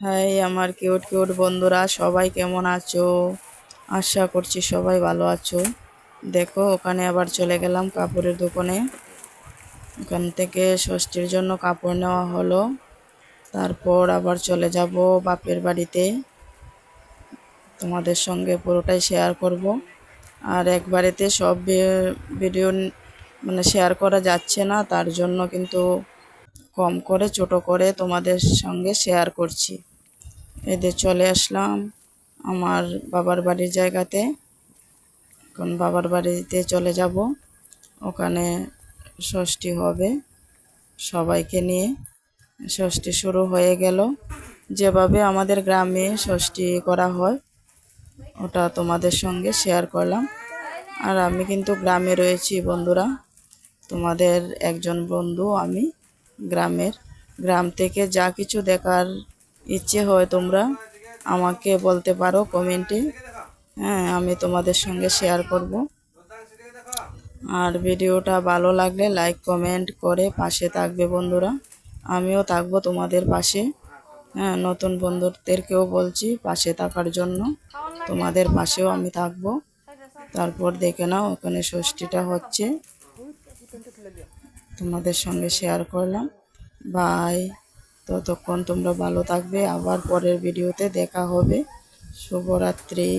High আমার cute cute বন্ধুরা, সবাই কেমন আছো? আশা করছি সবাই ভালো আছো। দেখো, ওখানে আবার চলে গেলাম কাপড়ের দোকানে। ওখান থেকে ষষ্ঠীর জন্য কাপড় নেওয়া হলো। তারপর আবার চলে যাব বাপের বাড়িতে। তোমাদের সঙ্গে পুরোটাই শেয়ার করব। আর একবারেতে সব ভিডিও মানে শেয়ার করা যাচ্ছে না, তার জন্য কিন্তু কম করে, ছোট করে তোমাদের সঙ্গে শেয়ার করছি। এদের চলে আসলাম আমার বাবার বাড়ির জায়গাতে। এখন বাবার বাড়িতে চলে যাব। ওখানে ষষ্ঠী হবে সবাইকে নিয়ে। ষষ্ঠী শুরু হয়ে গেল। যেভাবে আমাদের গ্রামে ষষ্ঠী করা হয়, ওটা তোমাদের সঙ্গে শেয়ার করলাম। আর আমি কিন্তু গ্রামে রয়েছি বন্ধুরা। তোমাদের একজন বন্ধু আমি গ্রামের। গ্রাম থেকে যা কিছু দেখার ইচ্ছে হয় তোমরা আমাকে বলতে পারো কমেন্টে। হ্যাঁ আমি তোমাদের সঙ্গে শেয়ার করব। আর ভিডিওটা ভালো লাগলে লাইক কমেন্ট করে পাশে থাকবে বন্ধুরা। আমিও থাকব তোমাদের পাশে। হ্যাঁ নতুন বন্ধুদেরকেও বলছি পাশে থাকার জন্য। তোমাদের পাশেও আমি থাকব। তারপর দেখে নাও ওখানে ষষ্ঠীটা হচ্ছে। তোমাদের সঙ্গে শেয়ার করলাম। বাই। ততক্ষণ তোমরা ভালো থাকবে। আবার পরের ভিডিওতে দেখা হবে। শুভরাত্রি।